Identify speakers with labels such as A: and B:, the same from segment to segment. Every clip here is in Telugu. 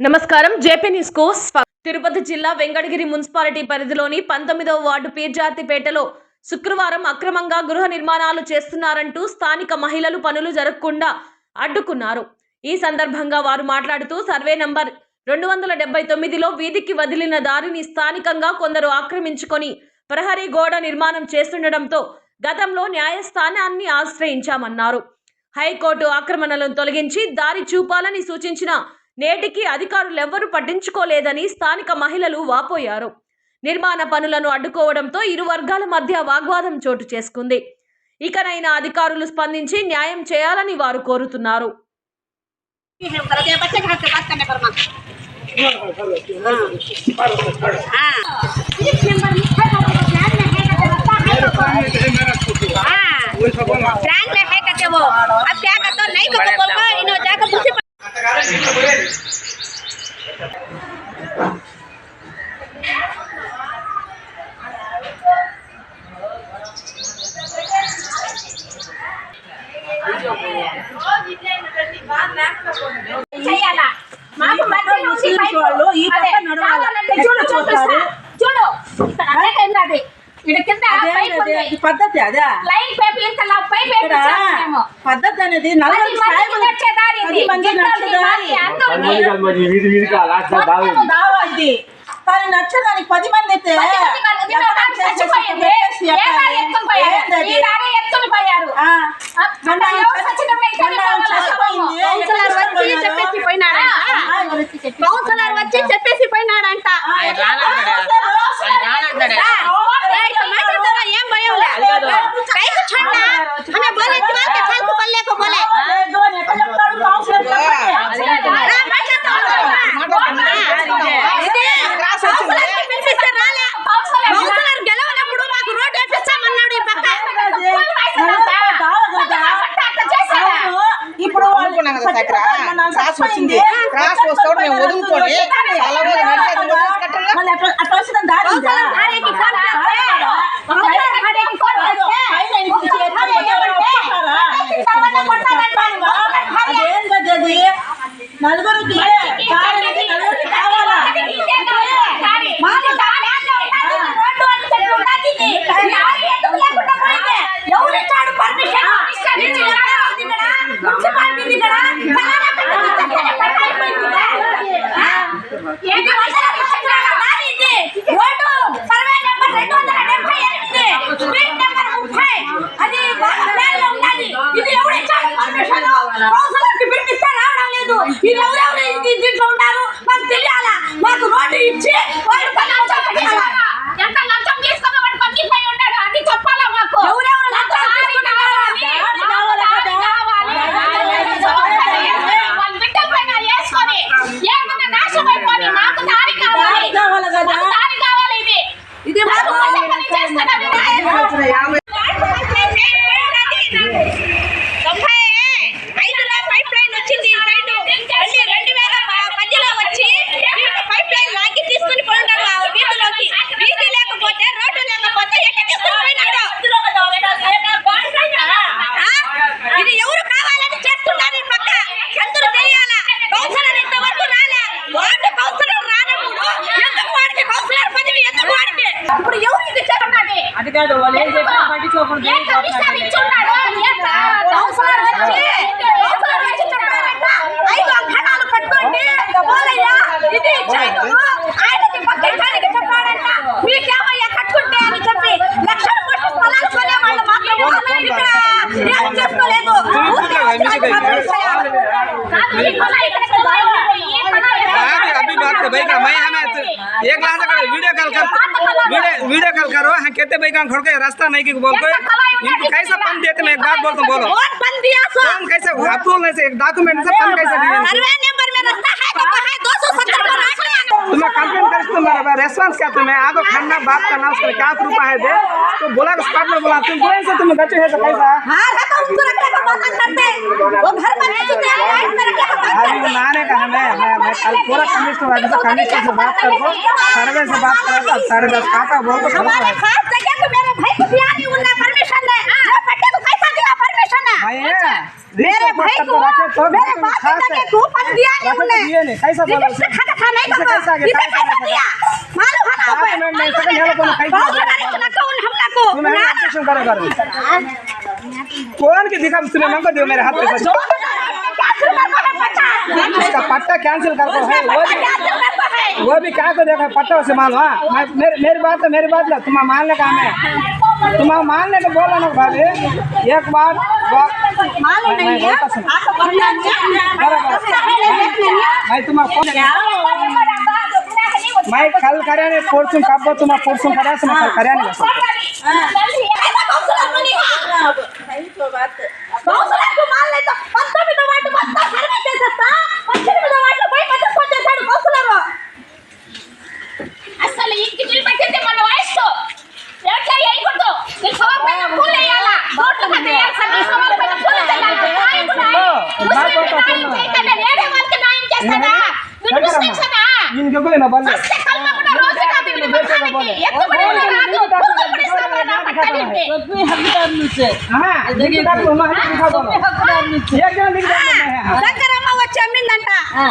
A: నమస్కారం. జేపీ న్యూస్కు తిరుపతి జిల్లా వెంకటగిరి మున్సిపాలిటీ పరిధిలోని పంతొమ్మిదవ వార్డు పీర్జాతిపేటలో శుక్రవారం అక్రమంగా గృహ నిర్మాణాలు చేస్తున్నారంటూ స్థానిక మహిళలు పనులు జరగకుండా అడ్డుకున్నారు. ఈ సందర్భంగా వారు మాట్లాడుతూ సర్వే నంబర్ రెండు వందల డెబ్బై తొమ్మిదిలో వీధికి వదిలిన దారిని స్థానికంగా కొందరు ఆక్రమించుకొని ప్రహరీ గోడ నిర్మాణం చేస్తుండటంతో గతంలో న్యాయస్థానాన్ని ఆశ్రయించామన్నారు. హైకోర్టు ఆక్రమణలను తొలగించి దారి చూపాలని సూచించిన నేటికి అధికారులు ఎవ్వరూ పట్టించుకోలేదని స్థానిక మహిళలు వాపోయారు. నిర్మాణ పనులను అడ్డుకోవడంతో ఇరు వర్గాల మధ్య వాగ్వాదం చోటు చేసుకుంది. ఇకనైనా అధికారులు స్పందించి న్యాయం చేయాలని వారు కోరుతున్నారు.
B: పద్ధతి అదే. పద్ధతి అనేది నలభై
C: వీధి వీధి దావి
B: ఇది. కానీ నచ్చడానికి పది మంది అయితే
D: పది మంది కాదు, ఇది చచ్చిపోయింది.
E: క్రాస్ వస్తాడు మేము వదులుకొని అలా
D: ఇది ఎవరెవరు ఇది దీంట్లో ఉన్నారు మాకు తెలియాలా మాకు రోడ్డు ఇచ్చి అది
B: కాదు
D: వాళ్ళు
B: ఏం చెప్పినా పట్టించుకోకుండా
D: ఐదు అంకణాలు కట్టుకోండి, ఇది
E: वीडियो कॉल करो। हाँ कहते भाई गाँव घर के रास्ता नहीं की बोल इनको कैसे पन देते मैं एक बात बोलता हूँ बोलो।
D: पन दिया सो।
E: हम कैसे आप बोल नहीं से एक डॉक्यूमेंट से पन कैसे दिया
D: अरे नंबर में रास्ता है तो है? 270
E: तुम्हें कंप्लेन कर तुम्हारा रेस्पॉन्स क्या? तुम्हें आगो खाना बात करना उसका क्या प्रूफ है दे? तो बोला कि स्पॉट में बोला तुम बोले से तुम बच्चे है तो कैसा
D: हाँ है तो उसको रखने का बात करते वो घर में नहीं सुनते हैं लाइट में रखने का बात
E: अरे वो नाने का हमें मैं? मैं कल पूरा कमिश्नर वाले से कमिश्नर से बात करको सर्वे से बात करा था साढ़े दस खाता बोल को
D: हमारे खास जगह पे मेरे भाई को दिया नहीं उन्हें परमिशन है। ये बेटे को कैसा दिया परमिशन है।
E: भाई
D: मेरे भाई को मेरे बाप को पन दिया नहीं उन्हें
E: कैसा बोला
D: था नहीं
E: गया?
D: इसे कैसा दिया? मालूम है ना
E: कैसा
D: बहुत? सारे को? लगा उन हमला को
E: करो करो। कौन की दिखा तुम्हें मंगो दियो मेरे हाथ पे सच इसका पट्टा कैंसिल कर दो है वो भी वो भी क्या को देखो? पट्टा से लो हाँ? मेरी बात है मेरी बात है तुम्हारा मानने का हमें तुम्हारा मानने का बोला ना भाभी एक बार वो-
D: मालूम
E: मैं-
D: नहीं
E: मैं
D: है
E: बोलता सुनो।
D: आपको पता
E: मैं तुम्हारा फोन मैं कल करे नहीं पोर्चुन कब तुम्हारा पोर्चुन करे से मैं कल करे नहीं बस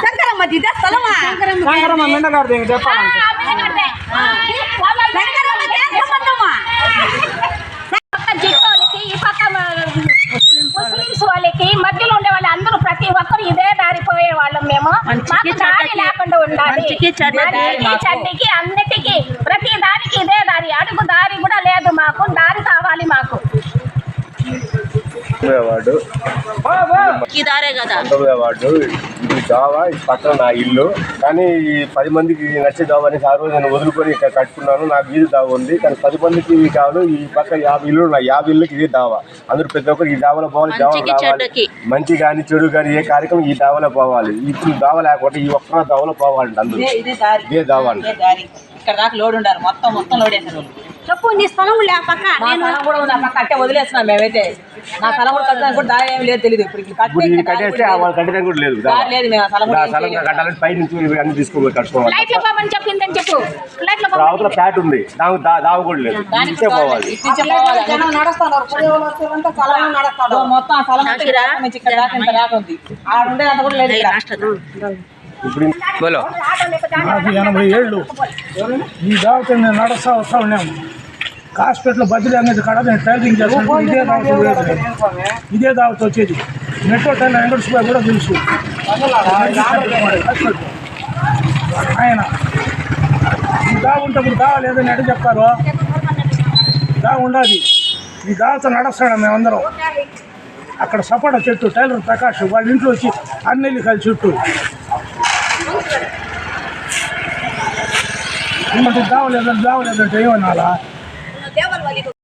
B: Sangkaram mati dah, tolong चढ़ने
C: की
E: हमने అవార్డు.
C: పంతొమ్మిది అవార్డు. ఇది జావా ఇది పక్కన నా ఇల్లు. కానీ ఈ పది మందికి నచ్చే జావాని ఆ రోజు నేను వదులుకొని ఇక్కడ కట్టుకున్నాను. నాకు వీధి దావా ఉంది. కానీ పది మందికి ఇవి కాదు ఈ పక్క యాభై ఇల్లు నా యాభై ఇల్లుకి ఇది దావా అందరూ ప్రతి ఒక్కరు ఈ దావలో పోవాలి దావా మంచి కానీ చెడు కానీ ఏ కార్యక్రమం ఈ దావలో పోవాలి. ఇప్పుడు దావ లేకపోతే ఈ ఒక్క దావలో పోవాలండి అందరూ.
F: ఇదే
C: దావా
F: ఇక్కడ దాకా లోడ్ ఉండాలి. మొత్తం మొత్తం లోడ్ అయిన
D: చెప్పు నీ స్థలం లే పక్క.
F: మా స్థలం కూడా ఉంది ఆ పక్క. అట్టే వదిలేస్తున్నాం మేమైతే. నా స్థలం కూడా కట్టడానికి కూడా దారి ఏమి లేదు తెలియదు ఇప్పుడు
C: ఇది కట్టేస్తే
F: కూడా
C: వాళ్ళు కట్టడం కూడా లేదు.
F: దారి లేదు మేము ఆ స్థలం కూడా
C: ఆ స్థలం. కట్టాలంటే పై నుంచి ఇవి అన్ని తీసుకోవాలి కట్టుకోవాలి.
B: పాపని చెప్పిందని చెప్పు
C: ఇప్పుడు అవతల ప్యాట్ ఉంది. దావు దా- దావ కూడా లేదు. ఇచ్చే పోవాలి.
F: పోవాలి. మొత్తం ఆ స్థలం ఇక్కడ దాకా నుంచి ఇక్కడ దాకా ఇంత దాకా ఉంది. ఆడ ఉండే అంత కూడా లేదు ఇక్కడ.
C: ఇప్పుడు
G: నాకు ఎనభై ఏళ్ళు. ఈ దావతో నేను నడుస్తా వస్తా ఉన్నాము హాస్పిటల్ బదిలీ అనేది కాడ నేను టైలింగ్ చేస్తాను ఇదే దావతో పోయేది. ఇదే దావతో వచ్చేది. మెట్రో ట్రైన్ వెంకటేశ్వర కూడా తెలుసు. ఆయన ఉంటే ఇప్పుడు దావ లేదని ఎటు చెప్తారు ఉండాలి ఈ దావతో నడుస్తాడు మేమందరం అక్కడ సపోటా చెట్టు టైలర్ ప్రకాష్ వాళ్ళ ఇంట్లో వచ్చి అన్నెల్లి కలిసి చుట్టూ. దావలేదంటే దావలేదంటే válido